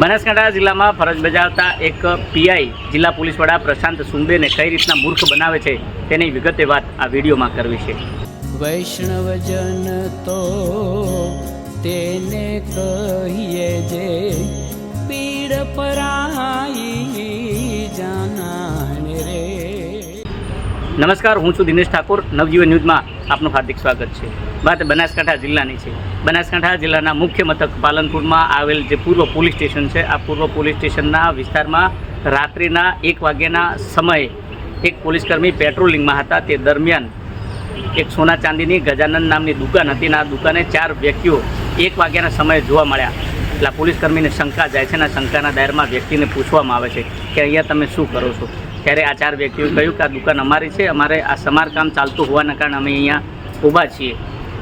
બનાસકાંઠા જિલ્લામાં ફરજ બજાવતા એક પીઆઈ જિલ્લા પોલીસ વડા પ્રશાંત સુંબેને કઈ રીતના મૂર્ખ બનાવે છે તેની વિગતે વાત આ વિડીયોમાં કરવી છે. વૈષ્ણવજન તો તેને કહીએ જે પીડ પરાઈ જાનાને રે. નમસ્કાર હું છું દિનેશ ઠાકોર. નવજીવન ન્યૂઝમાં આપનું હાર્દિક સ્વાગત છે. વાત બનાસકાંઠા જિલ્લાની છે. બનાસકાંઠા જિલ્લાના મુખ્ય મથક પાલનપુરમાં આવેલ જે પૂર્વ પોલીસ સ્ટેશન છે, આ પૂર્વ પોલીસ સ્ટેશનના વિસ્તારમાં રાત્રિના એક વાગ્યાના સમયે એક પોલીસકર્મી પેટ્રોલિંગમાં હતા. તે દરમિયાન એક સોના ચાંદીની ગજાનંદ નામની દુકાન હતી અને આ દુકાને ચાર વ્યક્તિઓ એક વાગ્યાના સમયે જોવા મળ્યા. એટલે પોલીસકર્મીને શંકા જાય છે અને શંકાના દાયરમાં વ્યક્તિને પૂછવામાં આવે છે કે અહીંયા તમે શું કરો છો? ત્યારે આ ચાર વ્યક્તિઓએ કહ્યું કે આ દુકાન અમારી છે, અમારે આ સમારકામ ચાલતું હોવાના કારણે અમે અહીંયા ઊભા છીએ.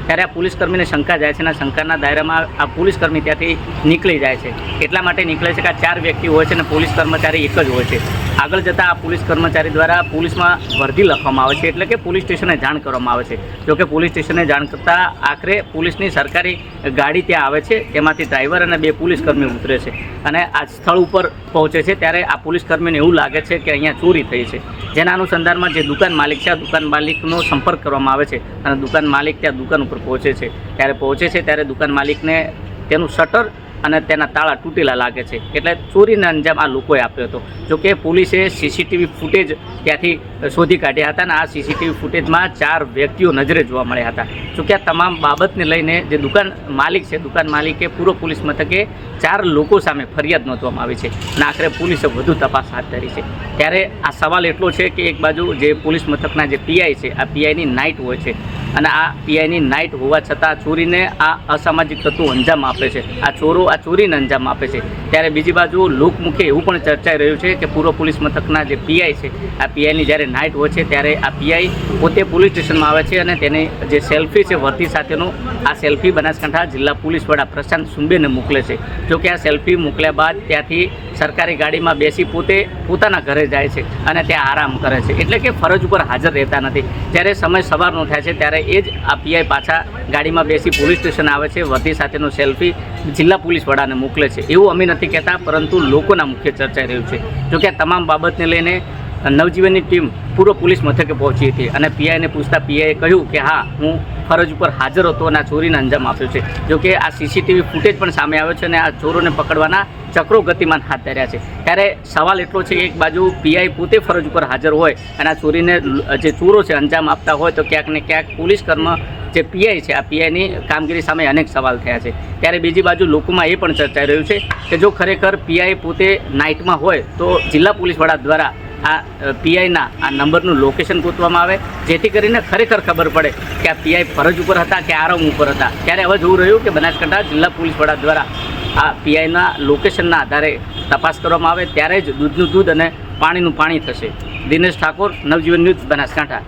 ત્યારે આ પોલીસકર્મીને શંકા જાય છે અને શંકાના દાયરામાં આ પોલીસકર્મી ત્યાંથી નીકળી જાય છે. એટલા માટે નીકળે છે કે આ ચાર વ્યક્તિ હોય છે અને પોલીસ કર્મચારી એક જ હોય છે. આગળ જતાં આ પોલીસ કર્મચારી દ્વારા પોલીસમાં વર્દી લખવામાં આવે છે એટલે કે પોલીસ સ્ટેશને જાણ કરવામાં આવે છે. જોકે પોલીસ સ્ટેશને જાણ કરતાં આખરે પોલીસની સરકારી ગાડી ત્યાં આવે છે, તેમાંથી ડ્રાઈવર અને બે પોલીસકર્મી ઉતરે છે. અને આ સ્થળ ઉપર પહોંચે છે ત્યારે આ પોલીસકર્મીને એવું લાગે છે કે અહીંયા ચોરી થઈ છે. જેના અનુસંધાનમાં જે દુકાન માલિક છે, આ દુકાન માલિકનો સંપર્ક કરવામાં આવે છે અને દુકાન માલિક ત્યાં દુકાન ઉપર પહોંચે છે. ત્યારે પહોંચે છે ત્યારે દુકાન માલિકને તેનું શટર અને તેના તાળા તૂટેલા લાગે છે. એટલે ચોરીને અંજામ આ લોકોએ આપ્યો હતો. જોકે પોલીસે સીસીટીવી ફૂટેજ ત્યાંથી શોધી કાઢ્યા હતા અને આ સીસીટીવી ફૂટેજમાં ચાર વ્યક્તિઓ નજરે જોવા મળ્યા હતા. જોકે આ તમામ બાબતને લઈને જે દુકાન માલિક છે, દુકાન માલિકે પૂર્વ પોલીસ મથકે ચાર લોકો સામે ફરિયાદ નોંધવામાં આવી છે અને આખરે પોલીસે વધુ તપાસ હાથ ધરી છે. ત્યારે આ સવાલ એટલો છે કે એક બાજુ જે પોલીસ મથકના જે પીઆઈ છે, આ પીઆઈની નાઇટ હોય છે. અને આ પીઆઈની નાઇટ હોવા છતાં ચોરીને આ અસામાજિક તત્વો અંજામ આપે છે. આ ચોરો, આ ચોરીને અંજામ આપે છે. ત્યારે બીજી બાજુ લોકમુખે એવું પણ ચર્ચાઈ રહ્યું છે કે પૂર્વ પોલીસ મથકના જે પીઆઈ છે, આ પીઆઈની જ્યારે નાઇટ હોય છે ત્યારે આ પીઆઈ પોતે પોલીસ સ્ટેશનમાં આવે છે અને તેની જે સેલ્ફી છે વર્તી સાથેનો, આ સેલ્ફી બનાસકાંઠા જિલ્લા પોલીસ વડા પ્રશાંત સુંબેને મોકલે છે. જો કે આ સેલ્ફી મોકલ્યા બાદ ત્યાંથી સરકારી ગાડીમાં બેસી પોતે પોતાના ઘરે જાય છે અને ત્યાં આરામ કરે છે. એટલે કે ફરજ ઉપર હાજર રહેતા નથી. જ્યારે સમય સવારનો થાય છે ત્યારે એ જ આ પીઆઈ પાછા ગાડીમાં બેસી પોલીસ સ્ટેશન આવે છે વતી સાથેનો સેલ્ફી જિલ્લા પોલીસ વડાને મોકલે છે. એવું અમે નથી કહેતા, પરંતુ લોકોના મુખ્ય ચર્ચાઈ રહ્યું છે. જોકે આ તમામ બાબતને લઈને નવજીવનની ટીમ પૂર્વ પોલીસ મથકે પહોંચી હતી અને પીઆઈને પૂછતા પીઆઈએ કહ્યું કે હા, હું ફરજ ઉપર હાજર હતો અને આ ચોરીને અંજામ આપ્યો છે. જોકે આ સીસીટીવી ફૂટેજ પણ સામે આવ્યો છે અને આ ચોરોને પકડવાના ચક્રો ગતિમાન હાથ ધર્યા છે. ત્યારે સવાલ એટલો છે કે એક બાજુ પીઆઈ પોતે ફરજ ઉપર હાજર હોય અને આ ચોરીને જે ચોરો છે અંજામ આપતા હોય તો ક્યાંક ને ક્યાંક પોલીસ કર્મ જે પીઆઈ છે, આ પીઆઈની કામગીરી સામે અનેક સવાલ થયા છે. ત્યારે બીજી બાજુ લોકોમાં એ પણ ચર્ચાઈ રહ્યું છે કે જો ખરેખર પીઆઈ પોતે નાઇટમાં હોય તો જિલ્લા પોલીસ વડા દ્વારા આ પીઆઈના આ નંબરનું લોકેશન ગોતવામાં આવે. જેથી કરીને ખરેખર ખબર પડે કે આ પીઆઈ ફરજ ઉપર હતા કે આરામ ઉપર હતા. ત્યારે હવે જોવું રહ્યું કે બનાસકાંઠા જિલ્લા પોલીસ વડા દ્વારા આ પીઆઈના લોકેશનના આધારે તપાસ કરવામાં આવે. ત્યારે જ દૂધનું દૂધ અને પાણીનું પાણી થશે. દિનેશ ઠાકોર, નવજીવન ન્યૂઝ બનાસકાંઠા.